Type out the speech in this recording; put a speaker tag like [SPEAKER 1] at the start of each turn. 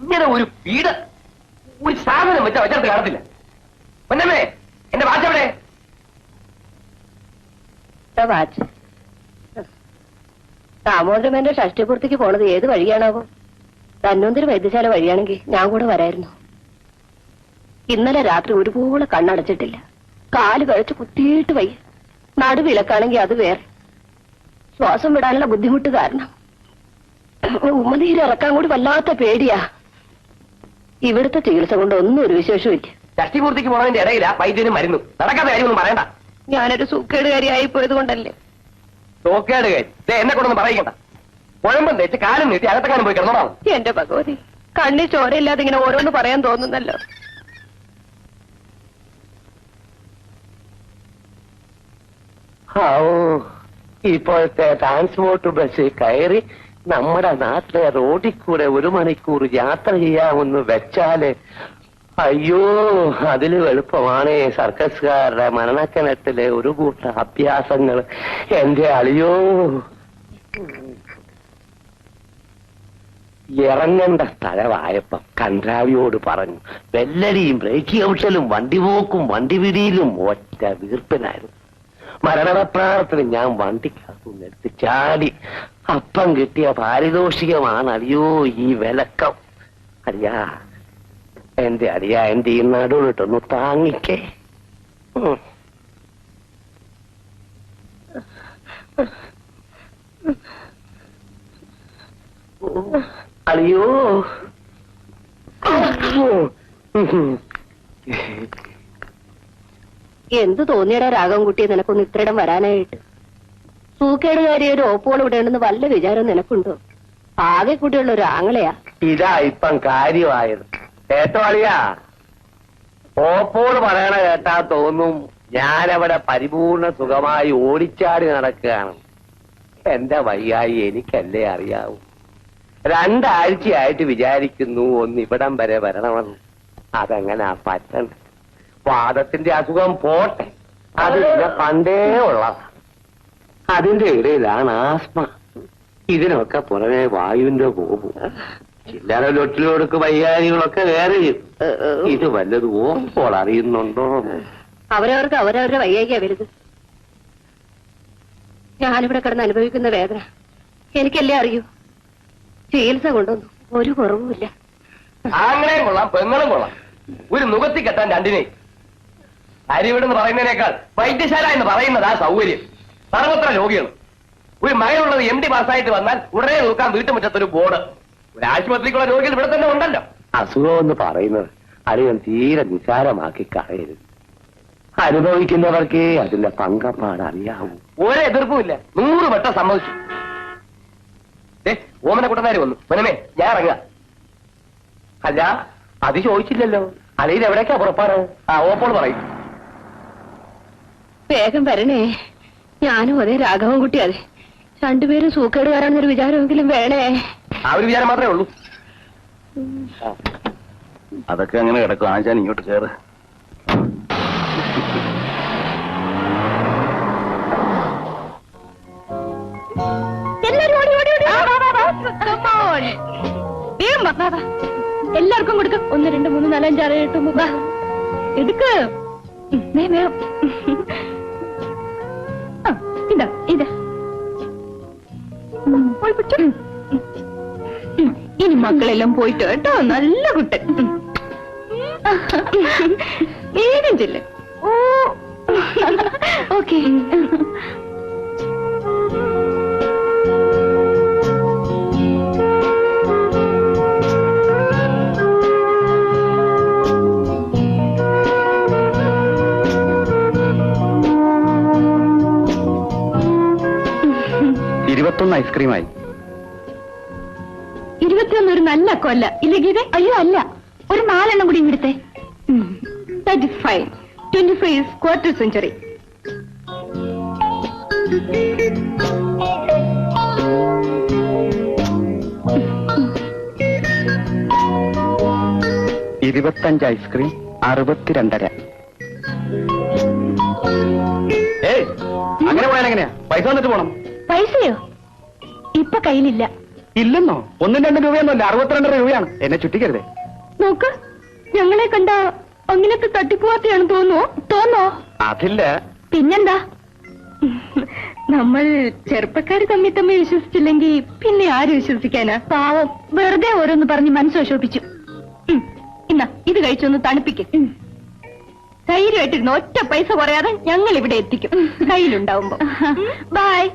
[SPEAKER 1] ഇങ്ങനെ ഒരു വീട് ഒരു സാധനം വെച്ചാ വെച്ചെടുത്ത് കാണത്തില്ല. പൊന്നമ്മേ എന്റെ വാച്ച് എവിടെ?
[SPEAKER 2] വാച്ച്. ദാമോദരമേന്റെ ഷഷ്ടിപൂർത്തിക്ക് പോണത് ഏത് വഴിയാണാവോ? തന്നൂന്തിരി വൈദ്യശാല വഴിയാണെങ്കിൽ ഞാൻ കൂടെ വരായിരുന്നു. ഇന്നലെ രാത്രി ഒരുപോലെ കണ്ണടച്ചിട്ടില്ല. കാൽ കഴിച്ച് കുത്തിയിട്ട് വയ്യ. നടുവിലക്കാണെങ്കിൽ അത് വേറെ. ശ്വാസം വിടാനുള്ള ബുദ്ധിമുട്ട് കാരണം. ഉമ്മനീരിറക്കാൻ കൂടി വല്ലാത്ത പേടിയാ. ഇവിടുത്തെ ചികിത്സ കൊണ്ട് ഒന്നും ഒരു വിശേഷമില്ല
[SPEAKER 1] ഷഷ്ടിപൂർത്തിക്ക് പോണതിന്റെ ഇടയില വൈദ്യനും മരുന്നു. നടക്കാത്ത കാര്യമൊന്നും പറയണ്ട.
[SPEAKER 2] ഞാനൊരു സൂക്കേടുകാരിയായി പോയത് കൊണ്ടല്ലേ
[SPEAKER 1] സൂക്കേടുകാരി എന്നെ കൊണ്ടൊന്നും പറയിക്കണ്ട. കുഴമ്പം തേച്ച് കാലം നീട്ടി അകത്തെക്കാനും പോയി കിടന്നോളാം
[SPEAKER 2] എന്റെ ഭഗവതി കണ്ണി ചോരയില്ലാതെ ഇങ്ങനെ ഓരോന്ന് പറയാൻ തോന്നുന്നല്ലോ.
[SPEAKER 3] ഇപ്പോഴത്തെ ട്രാൻസ്പോർട്ട് ബസ്സിൽ കയറി നമ്മുടെ നാട്ടിലെ റോഡിൽ കൂടെ ഒരു മണിക്കൂർ യാത്ര ചെയ്യാമെന്ന് വെച്ചാൽ അയ്യോ അതിൽ എളുപ്പമാണ്. സർക്കസുകാരുടെ മരണക്കിണറ്റിലെ ഒരു കൂട്ട അഭ്യാസങ്ങൾ എന്റെ അളിയോ. ഇറങ്ങേണ്ട സ്ഥലമായപ്പം കൺട്രാവിയോട് പറഞ്ഞു വെല്ലടിയും ബ്രേക്ക് ഔട്ടലും വണ്ടി പോക്കും വണ്ടി പിടിയിലും ഒറ്റ വീർപ്പിനായിരുന്നു. മരണപ്രാർത്ഥന ഞാൻ വണ്ടിക്കകത്തു എടുത്ത് ചാടി അപ്പം കിട്ടിയ പാരിതോഷികമാണ്. അടിയോ ഈ വിലക്കം. അറിയാ എന്റെ അറിയാ എന്റെ ഈ നടുവിട്ടൊന്ന് താങ്ങിക്കേ. ഉം.
[SPEAKER 2] എന്ത് തോന്നിയടാ രാഗം കുട്ടി നിനക്കൊന്ന് ഇത്രയിടം വരാനായിട്ട്? സൂക്കേടുകാരി ഒരു ഓപ്പോൾ ഇവിടെ ഉണ്ടെന്ന് വല്ല വിചാരം നിനക്കുണ്ടോ? ആകെ കൂടിയുള്ള ഒരു ആങ്ങളെയാ.
[SPEAKER 3] ഇതാ ഇപ്പം കാര്യമായത്. കേട്ടോളിയാ ഓപ്പോട് പറയണ കേട്ടാ തോന്നും ഞാനവിടെ പരിപൂർണ സുഖമായി ഓടിച്ചാടി നടക്കുകയാണ്. എന്റെ വയ്യായി എനിക്കല്ലേ അറിയാവൂ? രണ്ടാഴ്ചയായിട്ട് വിചാരിക്കുന്നു ഒന്ന് ഇവിടം വരെ വരണമെന്ന്. അതെങ്ങനെ പറ്റണം വാദത്തിന്റെ അസുഖം പോട്ടെ. അത് പണ്ടേ ഉള്ളതാ. അതിന്റെ ഇടയിലാണ് ആസ്മ. ഇതിനൊക്കെ പുറമെ വായുവിന്റെ പോകും ചില്ലറ ലൊട്ടിലോടുക്ക് വൈകാരികളൊക്കെ വേറെ. ഇത് വല്ലത് ഓപ്പോൾ അറിയുന്നുണ്ടോ?
[SPEAKER 2] അവരവർക്ക് അവരവരുടെ വയ്യായിക്കാ വരുത് ഞാനിവിടെ കിടന്ന് അനുഭവിക്കുന്ന വേദന. എനിക്കല്ലേ അറിയൂ. ചികിത്സ കൊണ്ടൊന്നും ഒരു കുറവുമില്ല.
[SPEAKER 1] ആങ്ങളെയും കൊള്ളാം പെങ്ങളും കൊള്ളാം. ഒരു നുകത്തി കെട്ടാൻ രണ്ടിനെ അരിവിടെന്ന് പറയുന്നതിനേക്കാൾ വൈദ്യശാല എന്ന് പറയുന്നത് ആ സൗകര്യം. സർവത്ര രോഗിയാണ് ഒരു മകനുള്ളത് എം ഡി പാസ്സായിട്ട് വന്നാൽ ഉടനെ നോക്കാൻ വീട്ടുമുറ്റത്തൊരു ബോർഡ്. ഒരു ആശുപത്രിക്കുള്ള രോഗികൾ ഇവിടെ തന്നെ ഉണ്ടല്ലോ.
[SPEAKER 3] അസുഖം എന്ന് പറയുന്നത് അറിയാൻ തീരെ നിസാരമാക്കി കളയരുത്. അനുഭവിക്കുന്നവർക്കേ അതിന്റെ പങ്കപ്പാട് അറിയാവൂ.
[SPEAKER 1] ഒരു എതിർപ്പുമില്ല നൂറ് വട്ടം സമ്മതിച്ചു. ഏ ഓമന കൂട്ടനാര് വന്നു. മനമേ ഞാൻ ഇറങ്ങുക.
[SPEAKER 3] അല്ല അത് ചോദിച്ചില്ലല്ലോ. അലയിൽ എവിടേക്കാ പുറപ്പാട്?
[SPEAKER 1] ആ ഓപ്പോൾ പറയും.
[SPEAKER 2] വേഗം വരണേ. ഞാനും അതെ രാഘവൻ കുട്ടി അതെ രണ്ടുപേരും സൂക്കേടുകാരാണെന്നൊരു വിചാരമെങ്കിലും വേണേ.
[SPEAKER 1] ആ ഒരു വിചാരം മാത്രമേ ഉള്ളൂ.
[SPEAKER 4] അതൊക്കെ അങ്ങനെ കിടക്കും. ആശാൻ ഇങ്ങോട്ട് കയറ്
[SPEAKER 2] എല്ലാവർക്കും കൊടുക്ക. ഒന്ന് രണ്ട് മൂന്ന് നാലഞ്ച് ആറ് എട്ട് ഒമ്പത്. എടുക്ക്. വേഗം, ഇതാ ഇതാ. ഇനി മക്കളെല്ലാം പോയിട്ട് കേട്ടോ നല്ല കുട്ടൻ. വേഗം ചെല്ല്. ഓ. ഓക്കെ.
[SPEAKER 4] ഇരുപത്തൊന്ന് ഐസ്ക്രീമായി.
[SPEAKER 2] ഇരുപത്തിയൊന്ന് ഒരു നല്ല കൊല്ല. ഇല്ല ഗീത അയ്യോ അല്ല. ഒരു നാലെണ്ണം കൂടി ഇവിടുത്തെ that is fine twenty five is quarter century
[SPEAKER 4] ഇരുപത്തഞ്ച് ഐസ്ക്രീം അറുപത്തിരണ്ടര.
[SPEAKER 1] ഏയ് അങ്ങനെ പോയാൽ എങ്ങനെയാ പൈസ വന്നിട്ട് പോണം.
[SPEAKER 2] പൈസയോ? ഇപ്പൊ കയ്യിലില്ല.
[SPEAKER 4] ഇല്ലെന്നോ? ഒന്നും രണ്ടും രൂപയൊന്നുമല്ല. അറുപത്തിരണ്ട് രൂപയാണ്. എന്നെ ചുറ്റിക്കരുതേ.
[SPEAKER 5] നോക്ക് ഞങ്ങളെ കണ്ട അങ്ങനത്തെ തട്ടിപ്പുവാർത്തയാണ് തോന്നുവോ തോന്നോ?
[SPEAKER 4] അതില്ല.
[SPEAKER 5] പിന്നെന്താ? നമ്മൾ ചെറുപ്പക്കാർ തമ്മിൽ തമ്മിൽ വിശ്വസിച്ചില്ലെങ്കിൽ പിന്നെ ആര് വിശ്വസിക്കാനാ? പാവം. വെറുതെ ഓരോന്ന് പറഞ്ഞ് മനസ്സോശോപ്പിച്ചു ഇന്ന ഇത് കഴിച്ചൊന്ന് തണുപ്പിക്കും. ധൈര്യമായിട്ടിരുന്നു ഒറ്റ പൈസ കുറയാതെ ഞങ്ങൾ ഇവിടെ എത്തിക്കും. കയ്യിലുണ്ടാവുമ്പോ. ബൈ